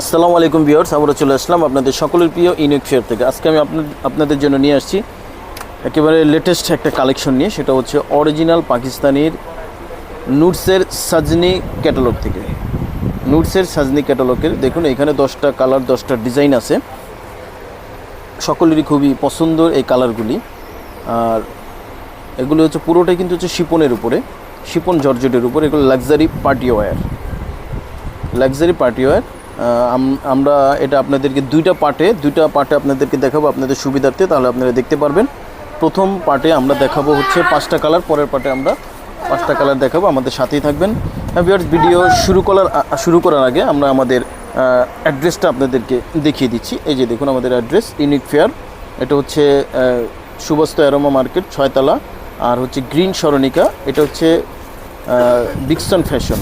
আসসালামু আলাইকুম ভিউয়ার্স, আমরা চলে আসলাম আপনাদের সকলের প্রিয় ইউনিক ফেয়ার থেকে। আজকে আমি আপনাদের জন্য নিয়ে আসছি একেবারে লেটেস্ট একটা কালেকশন নিয়ে, সেটা হচ্ছে অরিজিনাল পাকিস্তানির নুটসের সাজনি ক্যাটালগ থেকে। নুটসের সাজনি ক্যাটালগের দেখুন, এখানে দশটা কালার দশটা ডিজাইন আছে। সকলেরই খুবই পছন্দের এই কালারগুলি আর এগুলো হচ্ছে, পুরোটাই কিন্তু হচ্ছে শিপনের উপরে, শিপন জর্জেটের উপরে, এগুলো luxury party wear luxury party wear আমরা এটা আপনাদেরকে দুইটা পার্টে দুইটা পার্টে আপনাদেরকে দেখাবো, আপনাদের সুবিধার্থে, তাহলে আপনারা দেখতে পারবেন। প্রথম পার্টে আমরা দেখাবো হচ্ছে পাঁচটা কালার, পরের পার্টে আমরা পাঁচটা কালার দেখাবো, আমাদের সাথেই থাকবেন। হ্যাঁ ভিউয়ার্স ভিডিও শুরু করার শুরু করার আগে আমরা আমাদের অ্যাড্রেসটা আপনাদেরকে দেখিয়ে দিচ্ছি। এই যে দেখুন আমাদের অ্যাড্রেস ইউনিক ফেয়ার এটা হচ্ছে সুবস্ত অ্যারোমা মার্কেট, ছয়তলা, আর হচ্ছে গ্রিন সরণিকা এটা হচ্ছে বিক্সন ফ্যাশন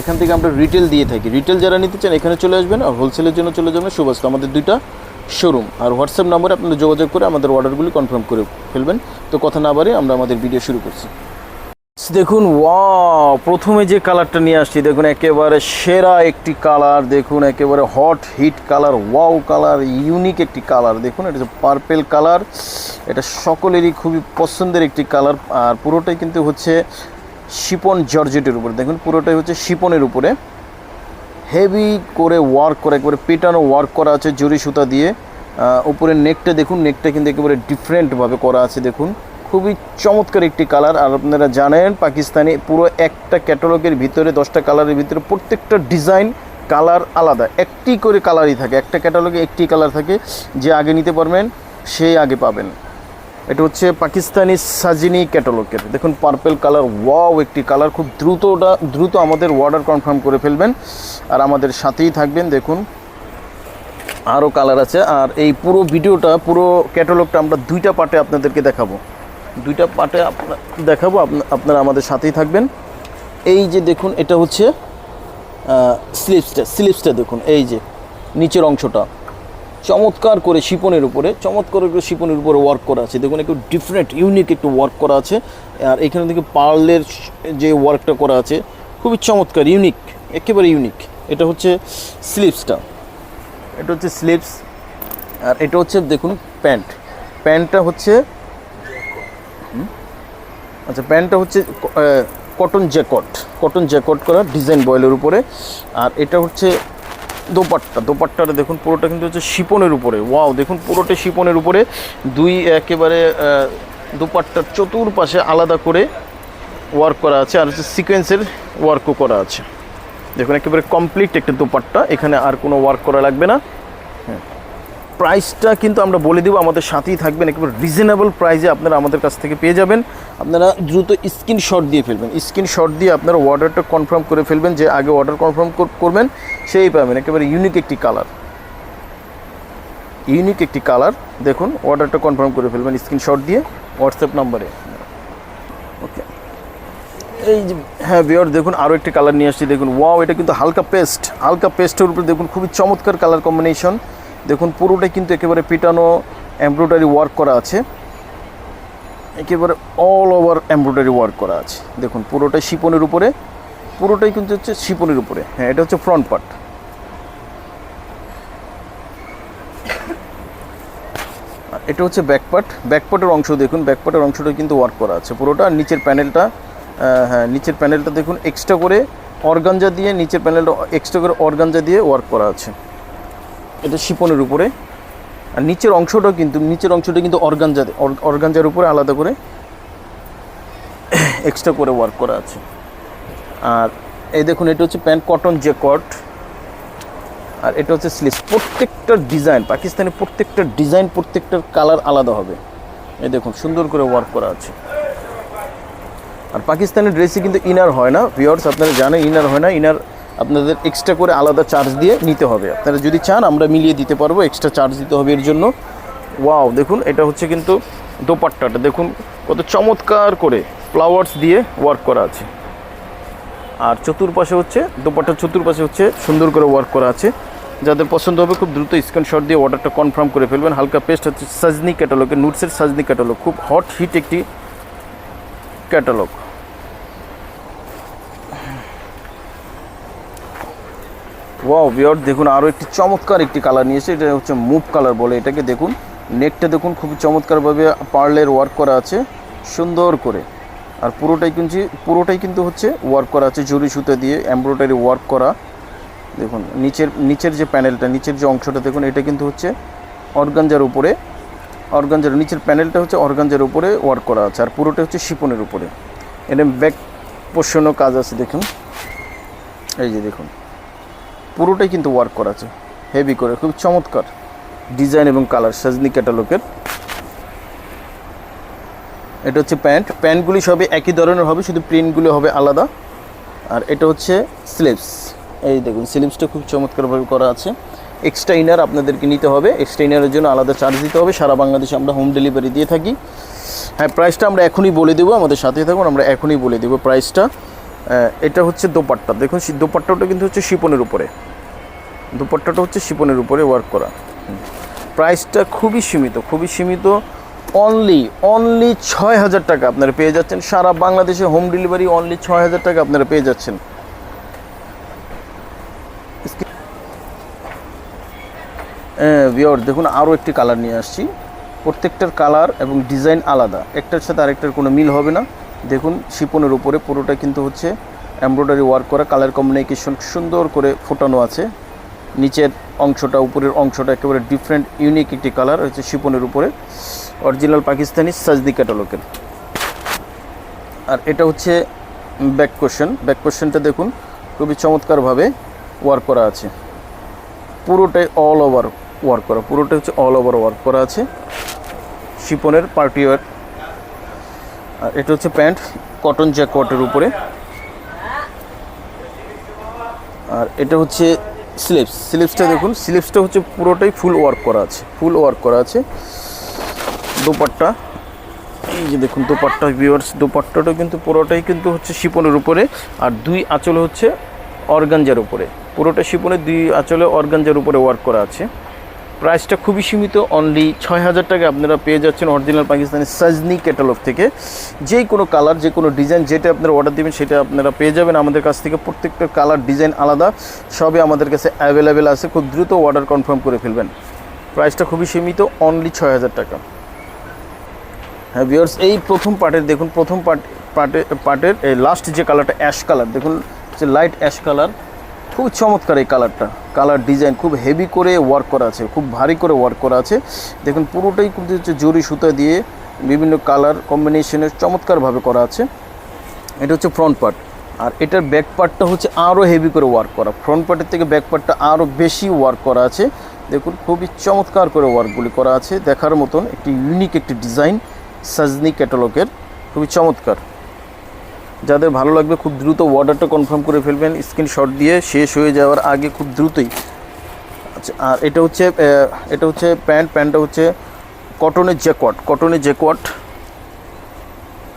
এখান থেকে আমরা রিটেল দিয়ে থাকি। রিটেল যারা নিতে চান, এখানে চলে আসবেন আর হোলসেলের জন্য চলে যাবেন। সুবাস্ত আমাদের দুইটা শোরুম আর হোয়াটসঅ্যাপ নম্বরে আপনারা যোগাযোগ করে আমাদের অর্ডারগুলি কনফার্ম করে ফেলবেন। তো কথা না বাড়িয়ে আমরা আমাদের ভিডিও শুরু করছি। দেখুন ওয়াও প্রথমে যে কালারটা নিয়ে আসছি, দেখুন, একেবারে সেরা একটি কালার দেখুন, একেবারে hot hit colour wow colour unique একটি কালার দেখুন, এটা হচ্ছে পার্পেল কালার এটা সকলেরই খুবই পছন্দের একটি কালার আর পুরোটাই কিন্তু হচ্ছে শিপন জর্জেটের উপরে। দেখুন, পুরোটাই হচ্ছে শিপনের উপরে। হেভি করে ওয়ার্ক করা, একেবারে পেটানো ওয়ার্ক করা আছে, জরি সুতা দিয়ে। উপরে নেকটা দেখুন নেকটা কিন্তু একেবারে ডিফারেন্টভাবে করা আছে, দেখুন। খুবই চমৎকার একটি কালার আর আপনারা জানেন, পাকিস্তানি পুরো একটা ক্যাটালগের ভিতরে, দশটা কালারের ভিতরে প্রত্যেকটা ডিজাইন কালার আলাদা। একটি করে কালারই থাকে, একটা ক্যাটালগে একটি কালার থাকে, যে আগে নিতে পারবেন সেই আগে পাবেন। এটা হচ্ছে পাকিস্তানি সাজিনি ক্যাটালগের। দেখুন পার্পেল কালার ওয়াও একটি কালার খুব দ্রুত দ্রুত আমাদের অর্ডার কনফার্ম করে ফেলবেন। আর আমাদের সাথেই থাকবেন, দেখুন। আরও কালার আছে। আর এই পুরো ভিডিওটা, পুরো ক্যাটালগটা আমরা দুইটা পার্টে আপনাদেরকে দেখাবো। দুইটা পার্টে আপনার দেখাবো আপনা- আপনারা আমাদের সাথেই থাকবেন। এই যে দেখুন, এটা হচ্ছে স্লিপসটা স্লিপসটা দেখুন। এই যে, নিচের অংশটা। চমৎকার করে শিপনের উপরে, চমৎকার করে শিপনের উপরে ওয়ার্ক করা আছে। দেখুন, একটু ডিফারেন্ট ইউনিক একটু ওয়ার্ক করা আছে। আর এখানে থেকে পার্লের যে ওয়ার্কটা করা আছে, খুবই চমৎকার ইউনিক একেবারে ইউনিক এটা হচ্ছে স্লিপসটা এটা হচ্ছে স্লিপস আর এটা হচ্ছে, দেখুন, প্যান্ট। প্যান্টটা হচ্ছে আচ্ছা প্যান্টটা হচ্ছে কটন জ্যাকট কটন জ্যাকট করা ডিজাইন বয়েলের উপরে। আর এটা হচ্ছে দোপাট্টা, দোপাট্টাটা দেখুন পুরোটা কিন্তু হচ্ছে শিপনের উপরে। ওয়াও, দেখুন পুরোটা শিপনের উপরে। দুই একেবারে দোপাট্টার চতুর্পাশে আলাদা করে ওয়ার্ক করা আছে আর হচ্ছে সিকোয়েন্সের ওয়ার্কও করা আছে। দেখুন একেবারে কমপ্লিট একটা দোপাট্টা, এখানে আর কোনো ওয়ার্ক করা লাগবে না। প্রাইসটা কিন্তু আমরা বলে দেবো, আমাদের সাথেই থাকবেন, একেবারে রিজনেবল প্রাইসে আপনারা আমাদের কাছ থেকে পেয়ে যাবেন। আপনারা দ্রুত স্ক্রিনশট দিয়ে ফেলবেন স্ক্রিনশট দিয়ে আপনারা অর্ডারটা কনফার্ম করে ফেলবেন যে আগে অর্ডার কনফার্ম করবেন, সেই পাবেন, একেবারে ইউনিক একটি কালার ইউনিক একটি কালার দেখুন অর্ডারটা কনফার্ম করে ফেলবেন স্ক্রিনশট দিয়ে হোয়াটসঅ্যাপ নাম্বারে ওকে এই যে হ্যাঁ বিয়ার দেখুন আরও একটি কালার নিয়ে আসছি, দেখুন ওয়াও এটা কিন্তু হালকা পেস্ট হালকা পেস্টের উপরে দেখুন, খুবই চমৎকার কালার কম্বিনেশন দেখুন, পুরোটাই কিন্তু একেবারে পিটানো এমব্রয়ডারি ওয়ার্ক করা আছে। একেবারে অল ওভার এমব্রয়ডারি ওয়ার্ক করা আছে। দেখুন, পুরোটাই শিপনের উপরে, পুরোটাই কিন্তু হচ্ছে শিপনের উপরে। হ্যাঁ এটা হচ্ছে ফ্রন্ট পার্ট এটা হচ্ছে ব্যাকপার্ট ব্যাকপার্টের অংশ দেখুন ব্যাকপার্টের অংশটা কিন্তু ওয়ার্ক করা আছে পুরোটা। নিচের প্যানেলটা হ্যাঁ নিচের প্যানেলটা দেখুন এক্সট্রা করে অর্গানজা দিয়ে, নিচের প্যানেলটা এক্সট্রা করে অর্গানজা দিয়ে ওয়ার্ক করা আছে। এটা শিপনের উপরে। আর নিচের অংশটাও কিন্তু, নিচের অংশটা কিন্তু অর্গানজা অর্গানজার উপরে আলাদা করে এক্সট্রা করে ওয়ার্ক করা আছে। আর এই দেখুন, এটা হচ্ছে প্যান্ট কটন জ্যাকট আর এটা হচ্ছে স্লিভস প্রত্যেকটা ডিজাইন পাকিস্তানের প্রত্যেকটা ডিজাইন প্রত্যেকটার কালার আলাদা হবে। এই দেখুন, সুন্দর করে ওয়ার্ক করা আছে। আর পাকিস্তানের ড্রেসে কিন্তু ইনার হয় না ভিওর্স আপনারা জানেন ইনার হয় না। ইনার আপনাদের এক্সট্রা করে আলাদা চার্জ দিয়ে নিতে হবে। আপনারা যদি চান, আমরা মিলিয়ে দিতে পারব এক্সট্রা চার্জ দিতে হবে এর জন্য। ওয়াও দেখুন, এটা হচ্ছে কিন্তু দোপাট্টাটা। দেখুন, কত চমৎকার করে ফ্লাওয়ার্স দিয়ে ওয়ার্ক করা আছে। আর চতুর্পাশে হচ্ছে, দোপাট্টার চতুর্পাশে হচ্ছে সুন্দর করে ওয়ার্ক করা আছে। যাদের পছন্দ হবে, খুব দ্রুত স্ক্রিনশট দিয়ে অর্ডারটা কনফার্ম করে ফেলবেন। হালকা পেস্ট হচ্ছে সাজনি ক্যাটালগের নুটসের সাজনি ক্যাটালগ খুব হট হিট একটি ক্যাটালগ ওয়াও বিয়র দেখুন আরও একটি চমৎকার একটি কালার নিয়েছে। এটা হচ্ছে মুভ কালার বলে এটাকে দেখুন। নেকটা দেখুন, খুবই চমৎকারভাবে পার্লের ওয়ার্ক করা আছে, সুন্দর করে। আর পুরোটাই কিন্তু পুরোটাই কিন্তু হচ্ছে ওয়ার্ক করা আছে জরি সুতো দিয়ে এমব্রয়ডারি ওয়ার্ক করা। দেখুন, নিচের নিচের যে প্যানেলটা নিচের যে অংশটা, দেখুন, এটা কিন্তু হচ্ছে অর্গানজার উপরে। অর্গানজার নিচের প্যানেলটা হচ্ছে অর্গানজার উপরে ওয়ার্ক করা আছে, আর পুরোটা হচ্ছে শিপনের উপরে। এটা ব্যাক পোষণও কাজ আছে, দেখুন। এই যে দেখুন। পুরোটাই কিন্তু ওয়ার্ক করা আছে। হেভি করে খুব চমৎকার ডিজাইন এবং কালার সাজনি ক্যাটালগের এটা হচ্ছে প্যান্ট প্যান্টগুলি সবই একই ধরনের হবে, শুধু প্রিন্টগুলো হবে আলাদা। আর এটা হচ্ছে স্লিভস এই দেখুন স্লিভসটা খুব চমৎকারভাবে করা আছে। এক্সট্রা ইনার আপনাদেরকে নিতে হবে। এক্সট্রা ইনারের জন্য আলাদা চার্জ দিতে হবে। সারা বাংলাদেশে আমরা হোম ডেলিভারি দিয়ে থাকি। হ্যাঁ প্রাইসটা আমরা এখনই বলে দেবো। আমাদের সাথে থাকুন, আমরা এখনই বলে দেবো প্রাইসটা এটা হচ্ছে দোপাট্টা। দেখুন দোপাট্টাটা কিন্তু হচ্ছে শিপনের উপরে। দোপাট্টাটা হচ্ছে শিপনের উপরে ওয়ার্ক করা। প্রাইসটা খুবই সীমিত খুবই সীমিত। অনলি অনলি ছয় হাজার টাকা আপনারা পেয়ে যাচ্ছেন। সারা বাংলাদেশে হোম ডেলিভারি অনলি ছয় হাজার টাকা আপনারা পেয়ে যাচ্ছেন। ভিওর দেখুন, আরও একটি কালার নিয়ে আসছি। প্রত্যেকটার কালার এবং ডিজাইন আলাদা। একটার সাথে আরেকটার কোনো মিল হবে না। দেখুন, শিপনের উপরে পুরোটা কিন্তু হচ্ছে এমব্রয়ডারি ওয়ার্ক করা কালার কম্বিনেশন সুন্দর করে ফোটানো আছে। নিচের অংশটা, উপরের অংশটা একেবারে ডিফারেন্ট ইউনিক একটি কালার হচ্ছে শিপনের উপরে। অরিজিনাল পাকিস্তানি সাজদি ক্যাটালগের আর এটা হচ্ছে ব্যাক কোশ্চেন ব্যাক কোশ্চেনটা দেখুন, খুবই চমৎকারভাবে ওয়ার্ক করা আছে। পুরোটাই অল ওভার ওয়ার্ক করা, পুরোটাই হচ্ছে অল ওভার ওয়ার্ক করা আছে। শিপনের পার্টি ওয়ার আর এটা হচ্ছে প্যান্ট কটন জ্যাকওয়াটের উপরে। আর এটা হচ্ছে স্লিপস স্লিপসটা দেখুন স্লিপসটা হচ্ছে পুরোটাই ফুল ওয়ার্ক করা আছে ফুল ওয়ার্ক করা আছে। দোপাট্টা, এই যে দেখুন দোপাট্টা ভিউয়ার্স দোপাট্টাটা কিন্তু পুরোটাই কিন্তু হচ্ছে শিপনের উপরে। আর দুই আঁচলে হচ্ছে অর্গানজার উপরে। পুরোটা শিপনে দুই আঁচলে অর্গানজার উপরে ওয়ার্ক করা আছে। প্রাইসটা খুবই সীমিত অনলি ছয় হাজার টাকা আপনারা পেয়ে যাচ্ছেন অরিজিনাল পাকিস্তানি সাজনি ক্যাটালগ থেকে। যে কোনো কালার যে কোনো ডিজাইন যেটা আপনারা অর্ডার দেবেন, সেটা আপনারা পেয়ে যাবেন। আমাদের কাছ থেকে প্রত্যেকটা কালার ডিজাইন আলাদা, সবই আমাদের কাছে অ্যাভেলেবেল আছে। খুব দ্রুত অর্ডার কনফার্ম করে ফেলবেন। প্রাইসটা খুবই সীমিত অনলি ছয় হাজার টাকা। হ্যাঁ ভিউয়ার্স এই প্রথম পার্টের দেখুন, প্রথম পার্ট, পার্টে, পার্টের, এই লাস্ট যে কালারটা অ্যাশ কালার দেখুন, যে লাইট অ্যাশ কালার খুব চমৎকার এই কালারটা কালার ডিজাইন খুব হেভি করে ওয়ার্ক করা আছে, খুব ভারী করে ওয়ার্ক করা আছে। দেখুন, পুরোটাই কিন্তু হচ্ছে জরি সুতা দিয়ে বিভিন্ন কালার কম্বিনেশনের চমৎকারভাবে করা আছে। এটা হচ্ছে ফ্রন্ট পার্ট আর এটার ব্যাক পার্টটা হচ্ছে আরও হেভি করে ওয়ার্ক করা। ফ্রন্ট পার্টের থেকে ব্যাক পার্টটা আরও বেশি ওয়ার্ক করা আছে। দেখুন, খুবই চমৎকার করে ওয়ার্কগুলি করা আছে। দেখার মতন একটি ইউনিক একটি ডিজাইন সাজনি ক্যাটালগের খুবই চমৎকার। যাদের ভালো লাগবে খুব দ্রুত অর্ডারটা কনফার্ম করে ফেলবেন। স্ক্রিনশট দিয়ে শেষ হয়ে যাওয়ার আগে খুব দ্রুতই। আচ্ছা আর এটা হচ্ছে এটা হচ্ছে প্যান্ট, প্যান্টটা হচ্ছে কটনের জ্যাকওয়াট কটনের জ্যাকওয়াট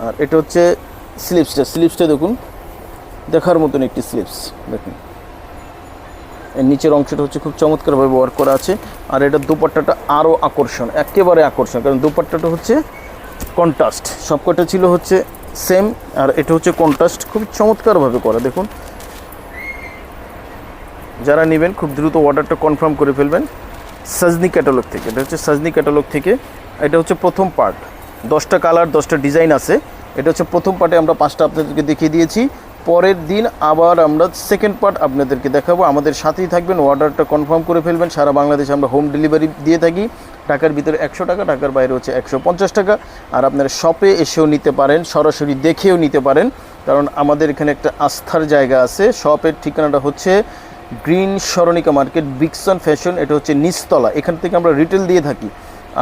আর এটা হচ্ছে স্লিপসটা স্লিপসটা দেখুন। দেখার মতন একটি স্লিপস দেখুন। এর নিচের অংশটা হচ্ছে খুব চমৎকারভাবে ওয়ার্ক করা আছে। আর এটা দুপাট্টাটা আরও আকর্ষণ, একেবারে আকর্ষণ, কারণ দুপাট্টাটা হচ্ছে কন্ট্রাস্ট সবকটা ছিল হচ্ছে সেম, আর এটা হচ্ছে কন্ট্রাস্ট। খুব চমৎকারভাবে করা, দেখুন। যারা নেবেন, খুব দ্রুত অর্ডারটা কনফার্ম করে ফেলবেন সাজনি ক্যাটালগ থেকে। এটা হচ্ছে সাজনি ক্যাটালগ থেকে। এটা হচ্ছে প্রথম পার্ট দশটা কালার দশটা ডিজাইন আছে। এটা হচ্ছে প্রথম পার্টে আমরা পাঁচটা আপনাদেরকে দেখিয়ে দিয়েছি। পরের দিন আবার আমরা সেকেন্ড পার্ট আপনাদেরকে দেখাবো। আমাদের সাথেই থাকবেন, অর্ডারটা কনফার্ম করে ফেলবেন। সারা বাংলাদেশে আমরা হোম ডেলিভারি দিয়ে থাকি। ঢাকার ভিতরে একশো টাকা, ঢাকার বাইরে হচ্ছে একশো পঞ্চাশ টাকা। আর আপনারা শপে এসেও নিতে পারেন, সরাসরি দেখেও নিতে পারেন। কারণ আমাদের এখানে একটা আস্থার জায়গা আছে। শপের ঠিকানাটা হচ্ছে গ্রিন সরণিকা মার্কেট বিকসন ফ্যাশন, এটা হচ্ছে নিচতলা। এখান থেকে আমরা রিটেল দিয়ে থাকি।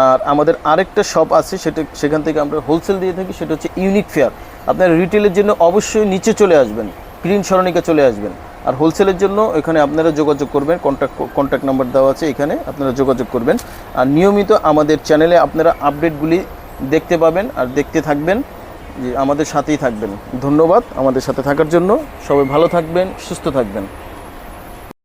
আর আমাদের আরেকটা শপ আছে, সেটা সেখান থেকে আমরা হোলসেল দিয়ে থাকি, সেটা হচ্ছে ইউনিক ফেয়ার আপনার রিটেলের জন্য অবশ্যই নিচে চলে আসবেন, গ্রিন সরণিকা চলে আসবেন। আর হোলসেলের জন্য এখানে আপনারা যোগাযোগ করবেন কন্ট্যাক্ট কন্ট্যাক্ট নাম্বার দেওয়া আছে এখানে, আপনারা যোগাযোগ করবেন। আর নিয়মিত আমাদের চ্যানেলে আপনারা আপডেটগুলি দেখতে পাবেন আর দেখতে থাকবেন, যে আমাদের সাথেই থাকবেন। ধন্যবাদ আমাদের সাথে থাকার জন্য। সবাই ভালো থাকবেন, সুস্থ থাকবেন।